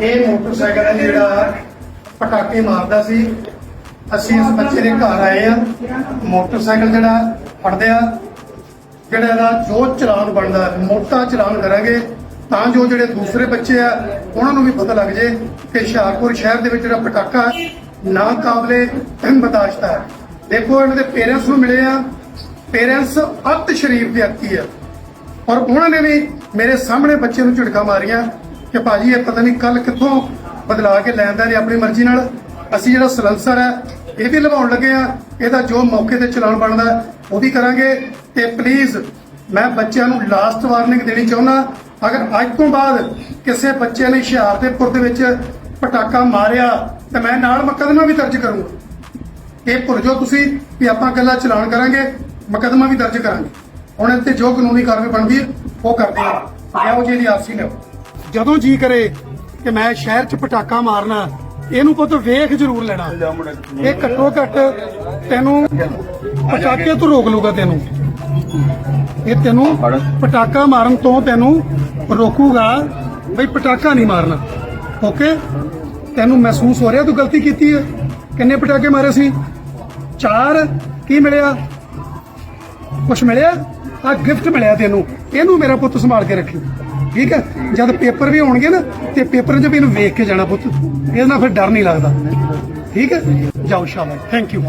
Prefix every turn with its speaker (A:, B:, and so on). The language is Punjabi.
A: ਇਹ ਮੋਟਰਸਾਈਕਲ ਹੈ ਜਿਹੜਾ ਪਟਾਕੇ ਮਾਰਦਾ ਸੀ। ਅਸੀਂ ਇਸ ਬੱਚੇ ਦੇ ਘਰ ਆਏ ਆ। ਮੋਟਰਸਾਈਕਲ ਜਿਹੜਾ ਫੜਦੇ ਆ, ਜਿਹੜਾ ਇਹਦਾ ਜੋ ਚਲਾਨ ਬਣਦਾ, ਮੋਟਾ ਚਲਾਨ ਕਰਾਂਗੇ, ਤਾਂ ਜੋ ਜਿਹੜੇ ਦੂਸਰੇ ਬੱਚੇ ਆ, ਉਹਨਾਂ ਨੂੰ ਵੀ ਪਤਾ ਲੱਗ ਜੇ ਕਿ ਹੁਸ਼ਿਆਰਪੁਰ ਸ਼ਹਿਰ ਦੇ ਵਿੱਚ ਜਿਹੜਾ ਪਟਾਕਾ ਨਾ ਕਾਬਲੇ ਬਰਦਾਸ਼ਤ ਹੈ। ਦੇਖੋ, ਇਹਨਾਂ ਦੇ ਪੇਰੈਂਟਸ ਨੂੰ ਮਿਲੇ ਆ। ਪੇਰੈਂਟਸ ਅੱਤ ਸ਼ਰੀਫ ਵਿਅਕਤੀ ਆ। ਔਰ ਉਹਨਾਂ ਨੇ ਵੀ ਮੇਰੇ ਸਾਹਮਣੇ ਬੱਚੇ ਨੂੰ ਝਿੜਕਾਂ ਮਾਰੀਆਂ। ਕਿ ਭਾਜੀ ਇਹ ਪਤਾ ਨਹੀਂ ਕੱਲ ਕਿੱਥੋਂ ਬਦਲਾ ਕੇ ਲੈਂਦਾ ਨੇ ਆਪਣੀ ਮਰਜ਼ੀ ਨਾਲ। ਅਸੀਂ ਜਿਹੜਾ ਸਲੰਸਰ ਹੈ, ਇਹ ਵੀ ਲਵਾਉਣ ਲੱਗੇ ਆ ਇਹਦਾ ਜੋ ਮੌਕੇ ਤੇ ਚਲਾਨ ਬਣਦਾ ਉਹ ਵੀ ਕਰਾਂਗੇ। ਤੇ ਪਲੀਜ਼ ਮੈਂ ਬੱਚਿਆਂ ਨੂੰ ਲਾਸਟ ਵਾਰਨਿੰਗ ਦੇਣੀ ਚਾਹੁੰਦਾ, ਅਗਰ ਅੱਜ ਤੋਂ ਬਾਅਦ ਕਿਸੇ ਬੱਚੇ ਨੇ ਹੁਸ਼ਿਆਰਪੁਰ ਦੇ ਵਿੱਚ ਪਟਾਕਾ ਮਾਰਿਆ, ਤੇ ਮੈਂ ਨਾਲ ਮੁਕੱਦਮਾ ਵੀ ਦਰਜ ਕਰੂੰਗਾ। ਇਹ ਭੁੱਲ ਜਾਓ ਤੁਸੀਂ ਵੀ ਆਪਾਂ ਗੱਲਾਂ ਚਲਾਨ ਕਰਾਂਗੇ, ਮੁਕੱਦਮਾ ਵੀ ਦਰਜ ਕਰਾਂਗੇ। ਹੁਣ ਇੱਥੇ ਜੋ ਕਾਨੂੰਨੀ ਕਾਰਵਾਈ ਬਣਦੀ ਹੈ, ਉਹ ਕਰਦੇ ਆ ਲਿਆਓ ਜੀ ਦੀ ਆਪਸੀ ਲਿਆਓ। ਜਦੋਂ ਜੀ ਕਰੇ ਕਿ ਮੈਂ ਸ਼ਹਿਰ 'ਚ ਪਟਾਕਾ ਮਾਰਨਾ ਇਹਨੂੰ ਪੁੱਤ ਵੇਖ ਜ਼ਰੂਰ ਲੈਣਾ। ਇਹ ਘੱਟੋ ਘੱਟ ਤੈਨੂੰ ਪਟਾਕੇ ਤੋਂ ਰੋਕ ਲੂਗਾ ਤੈਨੂੰ। ਇਹ ਤੈਨੂੰ ਪਟਾਕਾ ਮਾਰਨ ਤੋਂ ਤੈਨੂੰ ਰੋਕੂਗਾ ਬਈ ਪਟਾਕਾ ਨਹੀਂ ਮਾਰਨਾ। ਓਕੇ? ਤੈਨੂੰ ਮਹਿਸੂਸ ਹੋ ਰਿਹਾ ਤੂੰ ਗਲਤੀ ਕੀਤੀ ਹੈ? ਕਿੰਨੇ ਪਟਾਕੇ ਮਾਰੇ ਸੀ? ਚਾਰ? ਕੀ ਮਿਲਿਆ? ਕੁਛ ਮਿਲਿਆ? ਆ ਗਿਫਟ ਮਿਲਿਆ ਤੈਨੂੰ। ਇਹਨੂੰ ਮੇਰਾ ਪੁੱਤ ਸੰਭਾਲ ਕੇ ਰੱਖੀ। ਠੀਕ ਹੈ? ਜਦ ਪੇਪਰ ਵੀ ਹੋਣਗੇ ਨਾ, ਤੇ ਪੇਪਰ 'ਚ ਵੀ ਇਹਨੂੰ ਵੇਖ ਕੇ ਜਾਣਾ ਪੁੱਤ, ਇਹਦੇ ਨਾਲ ਫਿਰ ਡਰ ਨਹੀਂ ਲੱਗਦਾ। ਠੀਕ ਹੈ? ਜਾਓ ਸ਼ਾਬਾਸ਼। Thank you